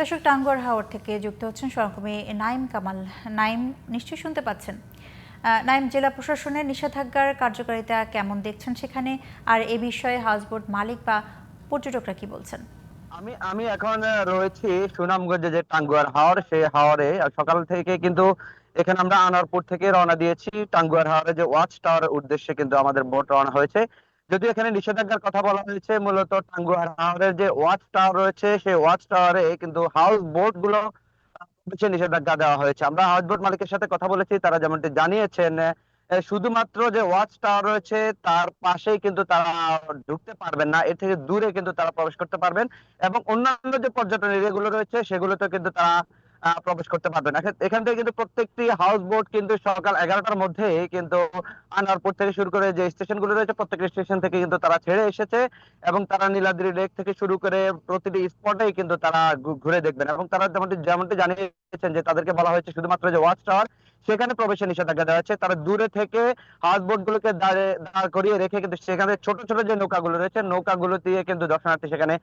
দর্শক, টাঙ্গুয়ার হাওর থেকে যুক্ত হচ্ছেন সহকর্মী নাইম কামাল। নাইম, নিশ্চয়ই শুনতে পাচ্ছেন? নাইম, জেলা প্রশাসনের নিষেধাজ্ঞার কার্যকারিতা কেমন দেখছেন সেখানে? আর এ বিষয়ে হাউসবোট মালিক বা পর্যটকরা কি বলছেন? আমি আমি এখন রয়েছি সুনামগঞ্জে যে টাঙ্গুয়ার হাওর, সেই হাওরে। সকাল থেকে কিন্তু এখানে আমরা আনারপুর থেকে রওনা দিয়েছি। টাঙ্গুয়ার হাওরে যে ওয়াচ টাওয়ার উদ্দেশ্যে কিন্তু আমাদের বোট রওনা হয়েছে। যদিও এখানে নিষেধাজ্ঞার কথা বলা হয়েছে, মূলত টাঙ্গুয়ার হাওরের যে ওয়াচ টাওয়ার রয়েছে, সেই ওয়াচ টাওয়ারে কিন্তু হাউস বোটগুলো নিষেধাজ্ঞা দেওয়া হয়েছে। আমরা হাউস বোট মালিকের সাথে কথা বলেছি, তারা যেমনটি জানিয়েছেন শুধুমাত্র যে ওয়াচ টাওয়ার রয়েছে, তার পাশেই কিন্তু তারা ঢুকতে পারবেন না, এর থেকে দূরে কিন্তু তারা প্রবেশ করতে পারবেন এবং অন্যান্য যে পর্যটন এরিয়াগুলো রয়েছে সেগুলোতে কিন্তু তারা প্রবেশ করতে পারবেন এখান- থেকে কিন্তু প্রত্যেকটি হাউস বোট কিন্তু সকাল এগারোটার মধ্যে কিন্তু আনোয়ারপুর থেকে শুরু করে যে স্টেশনগুলো রয়েছে, প্রত্যেকটি স্টেশন থেকে কিন্তু তারা ছেড়ে এসেছে এবং তারা নীলাদ্রি লেক থেকে শুরু করে প্রতিটি স্পটেই কিন্তু তারা ঘুরে দেখবেন। এবং তারা যেমনটি যেমনটি জানিয়েছেন যে তাদেরকে বলা হয়েছে শুধুমাত্র যে ওয়াচ টাওয়ার সেখানে প্রবেশের নিষেধাজ্ঞা দেওয়া হচ্ছে তারা দূরে থেকে হাউস বোট গুলোকে দাঁড়ে- করিয়ে রেখে কিন্তু সেখানে ছোট ছোট যে নৌকাগুলো রয়েছে, নৌকাগুলো দিয়ে কিন্তু দর্শনার্থী সেখানে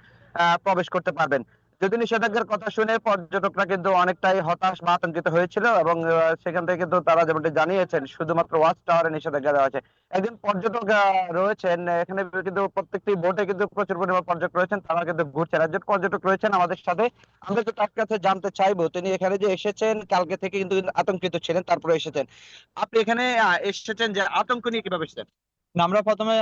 প্রবেশ করতে পারবেন। যদি নিষেধাজ্ঞার কথা শুনে পর্যটকরা কিন্তু অনেকটাই হতাশ বা আতঙ্কিত হয়েছিল এবং সেখান থেকে কিন্তু তারা যেমনটি জানিয়েছেন, শুধুমাত্র ওয়াচ টাওয়ারে নিষেধাজ্ঞা দেওয়া আছে একজন পর্যটক রয়েছেন, এখানে কিন্তু প্রত্যেকটি বোটে কিন্তু প্রচুর পরিমাণ পর্যটক রয়েছেন, তারা কিন্তু ঘুরছেন। একজন পর্যটক রয়েছেন আমাদের সাথে। আমরা একটু তার কাছে জানতে চাইব, তিনি এখানে যে এসেছেন, কালকে থেকে কিন্তু আতঙ্কিত ছিলেন, তারপরে এসেছেন। আপনি এখানে এসেছেন যে আতঙ্ক নিয়ে কীভাবে এসেছেন? আমরা প্রথমে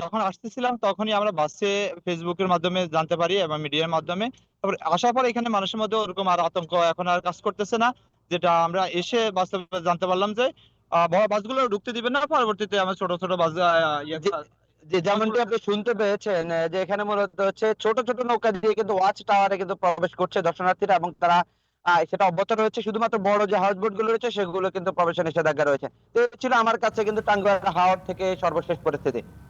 যখন আসতেছিলাম তখনই আমরা বাসে ফেসবুকের মাধ্যমে জানতে পারি এবং মিডিয়ার মাধ্যমে। তারপর আসার পর এখানে মানুষের মধ্যে ওরকম আর আতঙ্ক এখন আর কাজ করতেছে না যেটা আমরা এসে বাস্তবে জানতে পারলাম যে বড় বাসগুলো ঢুকতে দিবে না পরবর্তীতে আমরা ছোট ছোট বাস ইয়ে যে- যেমনটি আপনি শুনতে পেয়েছেন যে এখানে মূলত হচ্ছে ছোট ছোট নৌকা দিয়ে কিন্তু ওয়াচ টাওয়ারে কিন্তু প্রবেশ করছে দর্শনার্থীরা এবং তারা সেটা অব্যাহত রয়েছে। শুধুমাত্র বড় যে হাউস বোটগুলো রয়েছে, সেগুলো কিন্তু প্রবেশে নিষেধাজ্ঞা রয়েছে। তো ছিল আমার কাছে কিন্তু টাঙ্গুয়ার হাওর থেকে সর্বশেষ পরিস্থিতি।